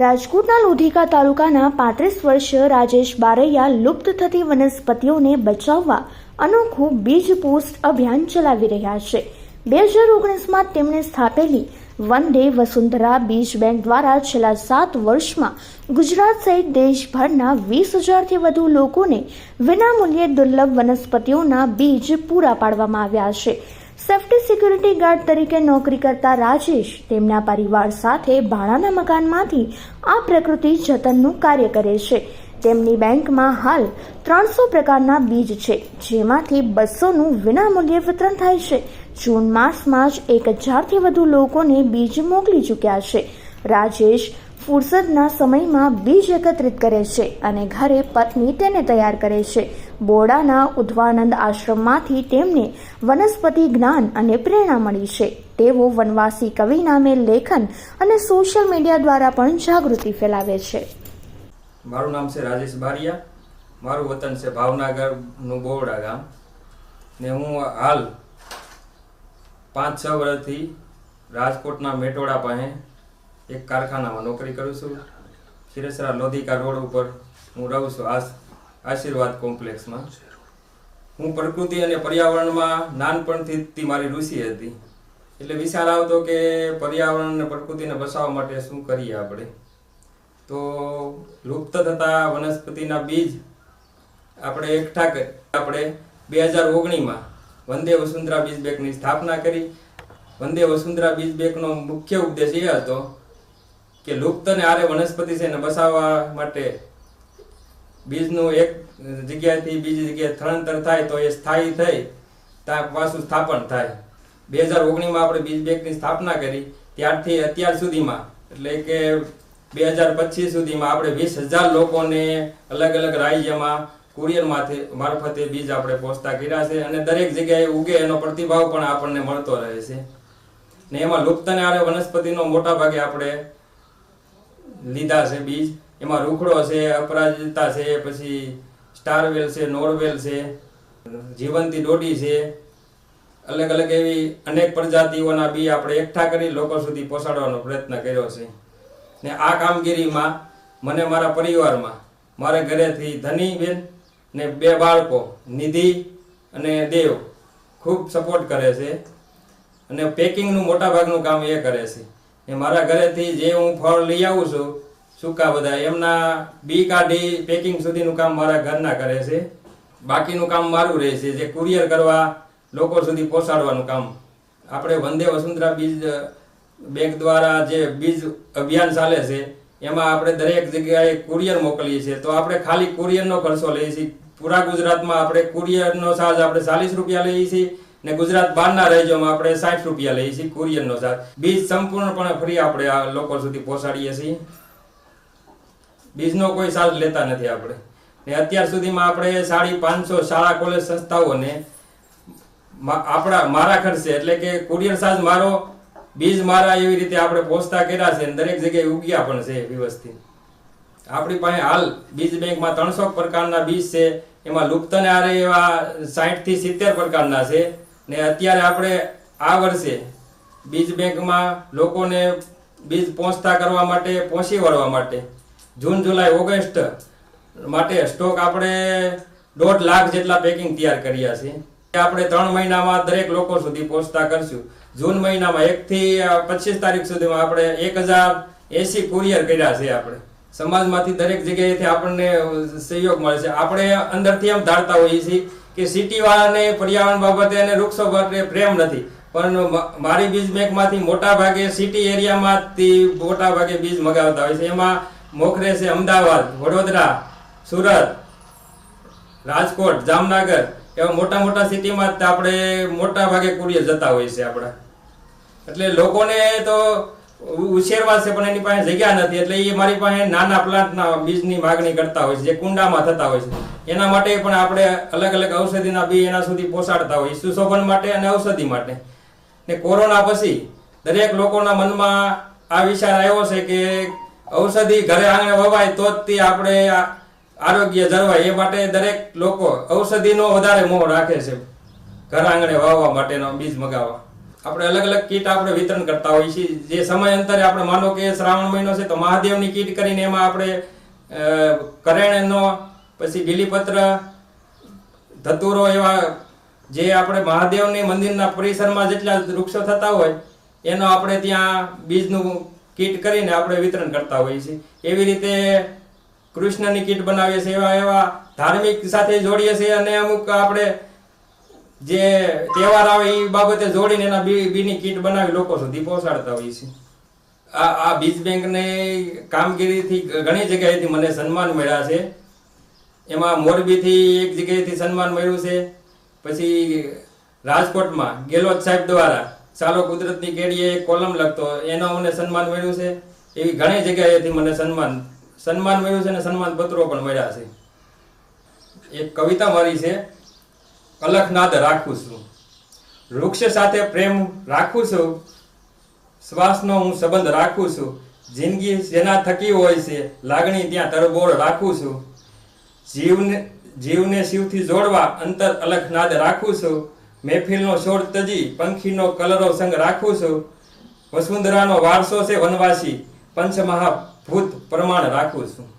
રાજકોટના લોધિકા તાલુકાના પાંત્રીસ વર્ષ રાજેશ બારૈયા લુપ્ત થતી વનસ્પતિઓને બચાવવા અનોખું બીજ પોસ્ટ અભિયાન ચલાવી રહ્યા છે. બે હજાર ઓગણીસમાં તેમણે સ્થાપેલી વન ડે વસુંધરા બીજ બેંક દ્વારા છેલ્લા સાત વર્ષમાં ગુજરાત સહિત દેશભરના વીસ હજારથી વધુ લોકોને વિનામૂલ્યે દુર્લભ વનસ્પતિઓના બીજ પૂરા પાડવામાં આવ્યા છે. સેફ્ટી સિક્યુરિટી ગાર્ડ તરીકે નોકરી કરતા રાજેશ તેમના પરિવાર સાથે ભાડાના મકાનમાંથી આ પ્રકૃતિ જતનનું કાર્ય કરે છે. તેમની બેંકમાં હાલ ત્રણસો પ્રકારના બીજ છે, જેમાંથી બસોનું વિનામૂલ્યે વિતરણ થાય છે. જૂન માસમાં જ એક હજારથી વધુ લોકોને બીજ મોકલી ચૂક્યા છે. રાજેશ ફુરસદના સમયમાં બીજ એકત્રિત કરે છે અને ઘરે પત્ની તેને તૈયાર કરે છે. બોડાના ઉદ્વાનંદ આશ્રમમાંથી તેમને વનસ્પતિ જ્ઞાન અને પ્રેરણા મળી છે. તેઓ વનવાસી કવિ નામે લેખન અને સોશિયલ મીડિયા દ્વારા પણ જાગૃતિ ફેલાવે છે. મારું નામ છે રાજેશ બારિયા. મારું વતન છે ભાવનગરનું બોડા ગામ. ને હું હાલ પાંચ છ વર્ષથી રાજકોટના મેટોડા પાસે એક કારખાનામાં નોકરી કરું છું. ખીરસરા લોધિકા રોડ ઉપર હું રહું છું. આસ આશીર્વાદ કોમ્પ્લેક્સમાં. હું પ્રકૃતિ અને પર્યાવરણમાં નાનપણથી મારી રુચિ હતી. એટલે વિચાર આવતો કે પર્યાવરણ અને પ્રકૃતિને બચાવવા માટે શું કરીએ આપણે? તો લુપ્ત થતા વનસ્પતિના બીજ આપણે એકઠા કરી આપણે બે હજાર ઓગણીમાં વંદે વસુંધરા બીજ બેંકની સ્થાપના કરી. વંદે વસુંધરા બીજ બેંકનો મુખ્ય ઉદ્દેશ એ હતો કે લુપ્ત અને આરે વનસ્પતિ છે એને બચાવવા માટે બીજનું એક જગ્યાએથી બીજી જગ્યાએ સ્થળાંતર થાય તો એ સ્થાયી થઈ, ત્યાં પાછું સ્થાપન થાય. બે હજાર ઓગણીમાં આપણે બીજ બેંકની સ્થાપના કરી, ત્યારથી અત્યાર સુધીમાં, એટલે કે બે હજાર પચીસ સુધીમાં આપણે વીસ હજાર લોકોને અલગ અલગ રાજ્યમાં, કુરિયર મારફતે બીજ આપણે પહોંચતા કર્યા છે અને દરેક જગ્યાએ ઉગે એનો પ્રતિભાવ પણ આપણને મળતો રહે છે. ને એમાં લુપ્તને આરે વનસ્પતિનો મોટા ભાગે આપણે લીધા છે બીજ. એમાં રૂખડો છે, અપરાજિતા છે, પછી સ્ટારવેલ છે, નોરવેલ છે, જીવંતી ડોડી છે. અલગ અલગ એવી અનેક પ્રજાતિઓના બી આપણે એકઠા કરી લોકો સુધી પહોંચાડવાનો પ્રયત્ન કર્યો છે. ને આ કામગીરીમાં મને મારા પરિવારમાં, મારા ઘરેથી ધનીબેન ને બે બાળકો, નિધિ અને દેવ, ખૂબ સપોર્ટ કરે છે. અને પેકિંગનું મોટાભાગનું કામ એ કરે છે. એ મારા ઘરેથી જે હું ફળ લઈ આવું છું સૂકા બધા? એમના બી કાઢી પેકિંગ સુધીનું કામ મારા ઘરના કરે છે. બાકીનું કામ મારું રહે છે. જે કુરિયર કરવા, લોકો સુધી પહોંચાડવાનું કામ. આપણે વંદે વસુંધરા બીજ બેંક દ્વારા જે બીજ અભિયાન ચાલે છે, એમાં આપણે દરેક જગ્યાએ કુરિયર મોકલીએ છીએ. તો આપણે ખાલી કુરિયરનો ખર્ચો લઈએ છીએ. પૂરા ગુજરાતમાં આપણે કુરિયરનો ચાર્જ આપણે ચાલીસ રૂપિયા લઈએ છીએ ને ગુજરાત બહારના રાજ્યોમાં આપણે સાઠ રૂપિયા લઈએ છીએ કુરિયરનો ચાર્જ બીજ સંપૂર્ણપણે ફ્રી આપણે લોકો સુધી પહોંચાડીએ છીએ. બીજનો કોઈ ચાર્જ લેતા નથી આપણે. ને અત્યાર સુધીમાં આપણે સાડી પાંચસો શાળા કોલેજ સંસ્થાઓને આપણા મારા ખર્ચે, એટલે કે કુરિયર ચાર્જ મારો, બીજ મારા એવી રીતે આપણે પહોંચતા કર્યા છે દરેક જગ્યાએ ઉગ્યા પણ છે વ્યવસ્થિત. આપણી પાસે હાલ બીજ બેંકમાં ત્રણસો પ્રકારના બીજ છે, એમાં લુપ્તને આરે એવા સાહીઠથી સિત્તેર પ્રકારના છે. ને અત્યારે આપણે આ વર્ષે બીજ બેંકમાં લોકોને બીજ પહોંચતા કરવા માટે પહોંચી વળવા માટે જૂન, જુલાઈ, ઓગસ્ટ માટે સ્ટોક આપણે દોઢ લાખ જેટલા પેકિંગ તૈયાર કર્યા છે. આપણે ત્રણ મહિનામાં દરેક લોકો સુધી પહોંચતા કરશું. જૂન મહિનામાં એકથી પચીસ તારીખ સુધીમાં આપણે એક હજાર એસી કુરિયર કર્યા છે આપણે. સમાજમાંથી દરેક જગ્યાએથી આપણને સહયોગ મળે છે. આપણે અંદરથી એમ ધારતા હોઈએ છીએ કે સિટીવાળાને પર્યાવરણ બાબતે અને વૃક્ષો બાબતે પ્રેમ નથી. પણ મારી બીજ બેંકમાંથી મોટા ભાગે સિટી એરિયામાંથી મોટા ભાગે બીજ મગાવતા હોય છે. એમાં મોખરે છે અમદાવાદ, વડોદરા, સુરત, રાજકોટ, જામનગર એવા મોટા મોટા સિટીમાં જ આપણે મોટા ભાગે કુરિયર જતા હોય છે આપણા. એટલે લોકોને તો ઉછેરવા છે, પણ એની પાસે જગ્યા નથી. એટલે એ મારી પાસે નાના પ્લાન્ટના બીજની માગણી કરતા હોય છે, જે કુંડામાં થતા હોય છે. એના માટે પણ આપણે અલગ અલગ ઔષધિના બી એના સુધી પહોંચાડતા હોય, સુશોભન માટે અને ઔષધિ માટે. ને કોરોના પછી દરેક લોકોના મનમાં આ વિચાર આવ્યો છે કે ઔષધિ ઘરે આંગણે વવાય તો જ તે આપણે આરોગ્ય જળવાય. એ માટે દરેક લોકો ઔષધિનો વધારે મોહ રાખે છે. ઘર આંગણે વાવવા માટેનો બીજ મગાવવા. આપણે અલગ અલગ કીટ આપણે વિતરણ કરતા હોઈએ છીએ. જે સમય અંતરે આપણે માનો કે શ્રાવણ મહિનો છે તો મહાદેવની કીટ કરીને એમાં આપણે કરેણનો, પછી બીલીપત્ર ધતુરો એવા જે આપણે મહાદેવની મંદિરના પરિસરમાં જેટલા વૃક્ષો થતા હોય, એનો આપણે ત્યાં બીજનું કીટ કરીને આપણે વિતરણ કરતા હોઈએ છીએ. એવી રીતે કૃષ્ણની કીટ બનાવીએ છીએ એવા એવા ધાર્મિક સાથે જોડીએ છીએ અને અમુક આપણે જે તહેવાર આવે એ બાબતે જોડીને એના બી બીની કીટ બનાવી લોકો સુધી પહોંચાડતા હોઈએ છીએ. આ આ બીજ બેંકની કામગીરીથી ઘણી જગ્યાએથી મને સન્માન મળ્યા છે. એમાં મોરબીથી એક જગ્યાએથી સન્માન મળ્યું છે. પછી રાજકોટમાં ગેલોત સાહેબ દ્વારા ચાલો કુદરતની કેડીએ એક કોલમ લખતો. એનો મને સન્માન મળ્યું છે. એવી ઘણી જગ્યાએથી મને સન્માન સન્માન મળ્યું છે અને સન્માન પત્રો પણ મળ્યા છે. એક કવિતા મારી છે. અલખનાદ રાખું છું. વૃક્ષ સાથે પ્રેમ રાખું છું. શ્વાસનો હું સંબંધ રાખું છું. જિંદગી જેના થકી હોય છે, લાગણી ત્યાં તરબોળ રાખું છું. જીવને જીવને શિવથી જોડવા અંતર અલખનાદ રાખું છું. મહેફિલનો છોડ તજી, પંખીનો કલરો સંગ રાખું છું. વસુંધરાનો વારસો છે વનવાસી. પંચમહાભૂત પ્રમાણ રાખું છું.